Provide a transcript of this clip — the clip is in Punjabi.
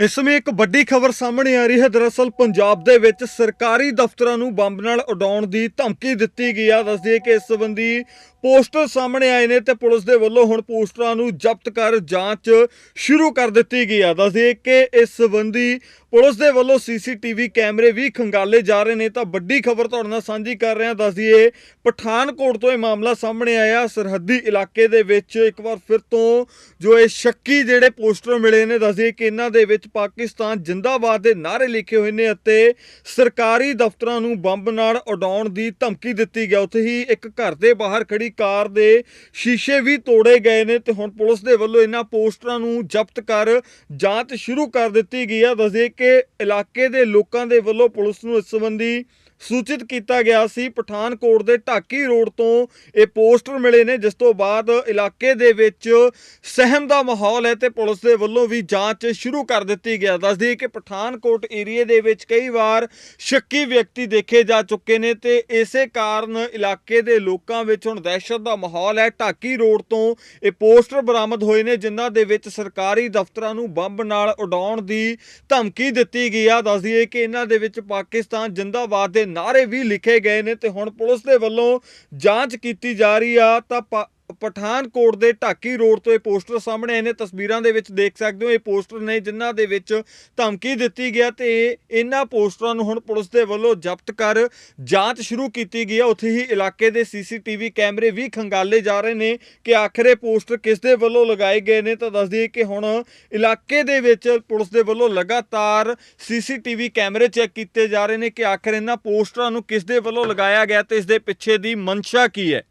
ਇਸ ਸਮੇਂ ਇੱਕ ਵੱਡੀ ਖਬਰ ਸਾਹਮਣੇ ਆ ਰਹੀ ਹੈ। ਦਰਅਸਲ ਪੰਜਾਬ ਦੇ ਵਿੱਚ ਸਰਕਾਰੀ ਦਫ਼ਤਰਾਂ ਨੂੰ ਬੰਬ ਨਾਲ ਉਡਾਉਣ ਦੀ ਧਮਕੀ ਦਿੱਤੀ ਗਈ ਆ। ਦੱਸਦੀ ਹੈ ਕਿ ਇਸ ਸੰਬੰਧੀ ਪੋਸਟਰ ਸਾਹਮਣੇ ਆਏ ਨੇ ਤੇ ਪੁਲਿਸ ਦੇ ਵੱਲੋਂ ਹੁਣ ਪੋਸਟਰਾਂ ਨੂੰ ਜ਼ਬਤ ਕਰ ਜਾਂਚ ਸ਼ੁਰੂ ਕਰ ਦਿੱਤੀ ਗਈ ਆ। ਦੱਸਦੀ ਹੈ ਕਿ ਇਸ ਸੰਬੰਧੀ ਪੁਲਿਸ ਦੇ ਵੱਲੋਂ ਸੀਸੀਟੀਵੀ ਕੈਮਰੇ ਵੀ ਖੰਗਾਲੇ ਜਾ ਰਹੇ ਨੇ, ਤਾਂ ਵੱਡੀ ਖਬਰ ਤੁਹਾਡੇ ਨਾਲ ਸਾਂਝੀ ਕਰ ਰਹੇ ਹਾਂ ਦੱਸਦੀ ਹੈ ਪਠਾਨਕੋਟ ਤੋਂ ਇਹ ਮਾਮਲਾ ਸਾਹਮਣੇ ਆਇਆ, ਸਰਹੱਦੀ ਇਲਾਕੇ ਦੇ ਵਿੱਚ। ਇੱਕ ਵਾਰ ਫਿਰ ਤੋਂ ਜੋ ਇਹ ਸ਼ੱਕੀ ਜਿਹੜੇ ਪੋਸਟਰ ਮਿਲੇ ਨੇ ਦੱਸਦੀ ਕਿ ਇਹਨਾਂ ਦੇ ਵਿੱਚ ਪਾਕਿਸਤਾਨ ਜਿੰਦਾਬਾਦ ਦੇ ਨਾਅਰੇ ਲਿਖੇ ਹੋਏ ਨੇ ਅਤੇ ਸਰਕਾਰੀ ਦਫ਼ਤਰਾਂ ਨੂੰ ਬੰਬ ਨਾਲ ਉਡਾਉਣ ਦੀ ਧਮਕੀ ਦਿੱਤੀ ਗਿਆ ਉੱਥੇ ਹੀ ਇੱਕ ਘਰ ਦੇ ਬਾਹਰ ਖੜੀ ਕਾਰ ਦੇ ਸ਼ੀਸ਼ੇ ਵੀ ਤੋੜੇ ਗਏ ਨੇ ਤੇ ਹੁਣ ਪੁਲਿਸ ਦੇ ਵੱਲੋਂ ਇਹਨਾਂ ਪੋਸਟਰਾਂ ਨੂੰ ਜ਼ਬਤ ਕਰ ਜਾਂਚ ਸ਼ੁਰੂ ਕਰ ਦਿੱਤੀ ਗਈ ਹੈ ਦੱਸਦੇ ਕਿ ਇਲਾਕੇ ਦੇ ਲੋਕਾਂ ਦੇ ਵੱਲੋਂ ਪੁਲਿਸ ਨੂੰ ਇਸ ਸੰਬੰਧੀ ਸੂਚਿਤ ਕੀਤਾ ਗਿਆ ਸੀ। ਪਠਾਨਕੋਟ ਦੇ ਢਾਕੀ ਰੋਡ ਤੋਂ ਇਹ ਪੋਸਟਰ ਮਿਲੇ ਨੇ, ਜਿਸ ਤੋਂ ਬਾਅਦ ਇਲਾਕੇ ਦੇ ਵਿੱਚ ਸਹਿਮ ਦਾ ਮਾਹੌਲ ਹੈ ਤੇ ਪੁਲਿਸ ਦੇ ਵੱਲੋਂ ਵੀ ਜਾਂਚ ਸ਼ੁਰੂ ਕਰ ਦਿੱਤੀ ਗਿਆ ਦੱਸਦੀ ਕਿ ਪਠਾਨਕੋਟ ਏਰੀਏ ਦੇ ਵਿੱਚ ਕਈ ਵਾਰ ਸ਼ੱਕੀ ਵਿਅਕਤੀ ਦੇਖੇ ਜਾ ਚੁੱਕੇ ਨੇ ਤੇ ਇਸੇ ਕਾਰਨ ਇਲਾਕੇ ਦੇ ਲੋਕਾਂ ਵਿੱਚ ਹੁਣ ਦਹਿਸ਼ਤ ਦਾ ਮਾਹੌਲ ਹੈ। ਢਾਕੀ ਰੋਡ ਤੋਂ ਇਹ ਪੋਸਟਰ ਬਰਾਮਦ ਹੋਏ ਨੇ, ਜਿਨ੍ਹਾਂ ਦੇ ਵਿੱਚ ਸਰਕਾਰੀ ਦਫ਼ਤਰਾਂ ਨੂੰ ਬੰਬ ਨਾਲ ਉਡਾਉਣ ਦੀ ਧਮਕੀ ਦਿੱਤੀ ਗਈ ਆ। ਦੱਸਦੀ ਹੈ ਕਿ ਇਹਨਾਂ ਦੇ ਵਿੱਚ ਪਾਕਿਸਤਾਨ ਜਿੰਦਾਬਾਦ ਦੇ ਨਾਅਰੇ ਵੀ ਲਿਖੇ ਗਏ ਨੇ ਤੇ ਹੁਣ ਪੁਲਿਸ ਦੇ ਵੱਲੋਂ ਜਾਂਚ ਕੀਤੀ ਜਾ ਰਹੀ ਆ ਤਾਂ ਪਠਾਨਕੋਟ ਦੇ ਢਾਕੀ ਰੋਡ ਤੋਂ ਇਹ ਪੋਸਟਰ ਸਾਹਮਣੇ ਆਏ ਨੇ। ਤਸਵੀਰਾਂ ਦੇ ਵਿੱਚ ਦੇਖ ਸਕਦੇ ਹੋ, ਇਹ ਪੋਸਟਰ ਨੇ ਜਿਨ੍ਹਾਂ ਦੇ ਵਿੱਚ ਧਮਕੀ ਦਿੱਤੀ ਗਿਆ ਤੇ ਇਹਨਾਂ ਪੋਸਟਰਾਂ ਨੂੰ ਹੁਣ ਪੁਲਿਸ ਦੇ ਵੱਲੋਂ ਜ਼ਬਤ ਕਰ ਜਾਂਚ ਸ਼ੁਰੂ ਕੀਤੀ ਗਈ ਹੈ ਉੱਥੇ ਹੀ ਇਲਾਕੇ ਦੇ ਸੀਸੀਟੀਵੀ ਕੈਮਰੇ ਵੀ ਖੰਗਾਲੇ ਜਾ ਰਹੇ ਨੇ ਕਿ ਆਖਰ ਇਹ ਪੋਸਟਰ ਕਿਸ ਦੇ ਵੱਲੋਂ ਲਗਾਏ ਗਏ ਨੇ। ਤਾਂ ਦੱਸ ਦਈਏ ਕਿ ਹੁਣ ਇਲਾਕੇ ਦੇ ਵਿੱਚ ਪੁਲਿਸ ਦੇ ਵੱਲੋਂ ਲਗਾਤਾਰ ਸੀਸੀਟੀਵੀ ਕੈਮਰੇ ਚੈੱਕ ਕੀਤੇ ਜਾ ਰਹੇ ਨੇ ਕਿ ਆਖਰ ਇਹਨਾਂ ਪੋਸਟਰਾਂ ਨੂੰ ਕਿਸ ਦੇ ਵੱਲੋਂ ਲਗਾਇਆ ਗਿਆ ਤੇ ਇਸ ਦੇ ਪਿੱਛੇ ਦੀ ਮਨਸ਼ਾ ਕੀ ਹੈ।